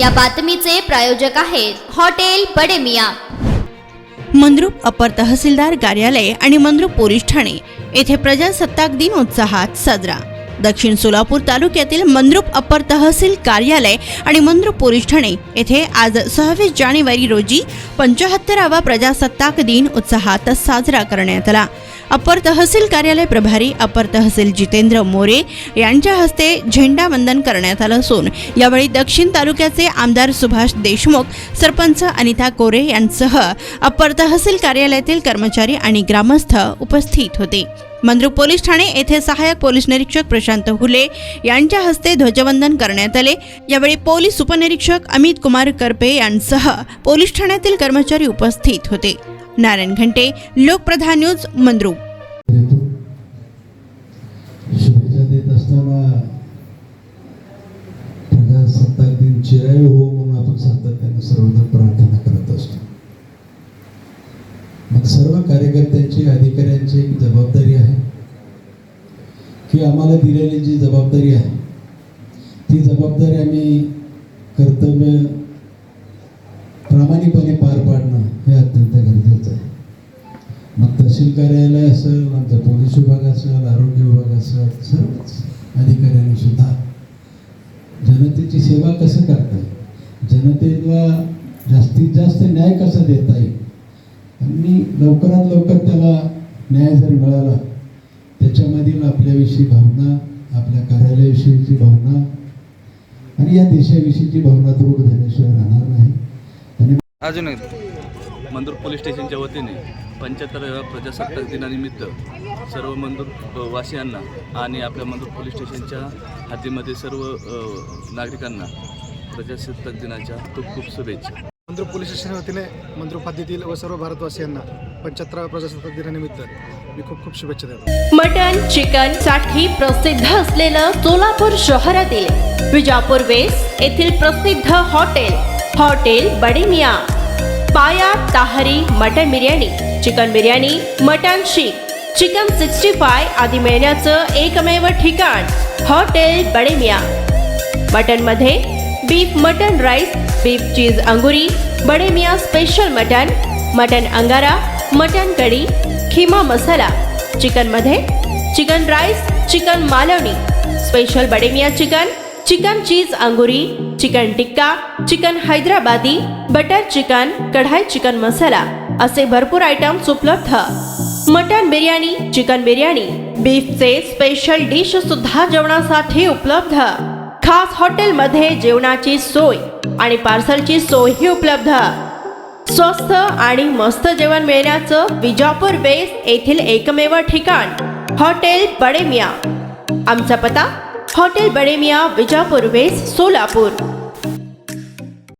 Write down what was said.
या बातमीचे प्रायोजक आहेत हॉटेल बडेमिया. मंद्रुप अपर तहसीलदार कार्यालय आणि मंद्रुप पोलीस ठाणे येथे प्रजासत्ताक दिन उत्साहात साजरा. दक्षिण सोलापूर तालुक्यातील मंद्रुप अपर तहसील कार्यालय आणि मंद्रुप पोलीस ठाणे येथे आज सव्वीस जानेवारी रोजी पंचाहत्तरावा प्रजासत्ताक दिन उत्साहात साजरा करण्यात आला. अपर तहसील कार्यालय प्रभारी अपर तहसील जितेंद्र मोरे यांच्या हस्ते झेंडावंदन करण्यात आलं असून यावेळी दक्षिण तालुक्याचे आमदार सुभाष देशमुख सरपंच अनिता कोरे यांसह अपर तहसील कार्यालयातील कर्मचारी आणि ग्रामस्थ उपस्थित होते. मंद्रुप पोलीस ठाणे येथे सहाय्यक पोलीस निरीक्षक प्रशांत हुले यांच्या हस्ते ध्वजवंदन करण्यात आले. यावेळी पोलीस उपनिरीक्षक अमित कुमार करपे यांसह पोलीस ठाण्यातील कर्मचारी उपस्थित होते. नारायण घंटे लोकप्रधान न्यूज मंद्रुप शुभेच्छा देत असताना प्रजासत्ताक दिन चिरायू हो म्हणून आपण सातत्याने सर्वजण प्रार्थना करत असतो. मग सर्व कार्यकर्त्यांची अधिकाऱ्यांची एक जबाबदारी आहे की आम्हाला दिलेली जी जबाबदारी आहे ती जबाबदारी आम्ही कर्तव्य प्रामाणिकपणे पार पाडणं हे अत्यंत तहसील कार्यालय असेल नंतर पोलीस विभाग असेल आरोग्य विभाग असेल सर्वच अधिकाऱ्यांनी सुद्धा जनतेची सेवा कसं करता येईल? जनतेला जास्तीत जास्त न्याय कसा देता येईल? आणि लवकरात लवकर त्याला न्याय जर मिळाला त्याच्यामधील आपल्याविषयी भावना आपल्या कार्यालयाविषयीची भावना आणि या देशाविषयीची भावना दृढ झाल्याशिवाय राहणार नाही. आणि अजून मंदूर पोलीस स्टेशनच्या वतीने पंच्याहत्तराव्या प्रजासत्ताक दिनानिमित्त सर्व मंदूर वासियांना आणि आपल्या मंदूर पोलीस स्टेशनच्या हद्दीमध्ये सर्व नागरिकांना प्रजासत्ताक दिनाच्या खूप खूप शुभेच्छा. मंद्रुप पोलीस स्टेशन वतीने मंद्रुप हद्दीतील व सर्व भारतवासियांना पंच्याहत्तराव्या प्रजासत्ताक दिनानिमित्त मी खूप खूप शुभेच्छा देतो. मटन चिकनसाठी प्रसिद्ध असलेलं सोलापूर शहरातील विजापूर वेस्ट येथील प्रसिद्ध hotel hotel Bademiya. Paya tahri mutton biryani. Chicken biryani mutton seekh chicken sixty five आदी मिळण्याचं एकमेव ठिकाण hotel Bademiya. मटनमध्ये beef mutton rice beef cheese angoori Bademiya special mutton mutton angara mutton kadhi keema masala. चिकनमध्ये chicken rice chicken Malvani. Special Bademiya chicken chicken cheese angoori chicken tikka chicken Hyderabadi butter chicken kadai chicken masala. असे भरपूर items उपलब्ध. Mutton biryani chicken biryani बीफचे special dish सुद्धा जेवणासाठी उपलब्ध. खास हॉटेलमध्ये जेवणाची सोय आणि पार्सलची सोयही उपलब्ध. स्वस्त आणि मस्त जेवण मिळण्याचं विजापूर बेस येथील एकमेव ठिकाण हॉटेल बडेमिया. आमचा पता हॉटेल बडेमिया विजापूर बेस सोलापूर.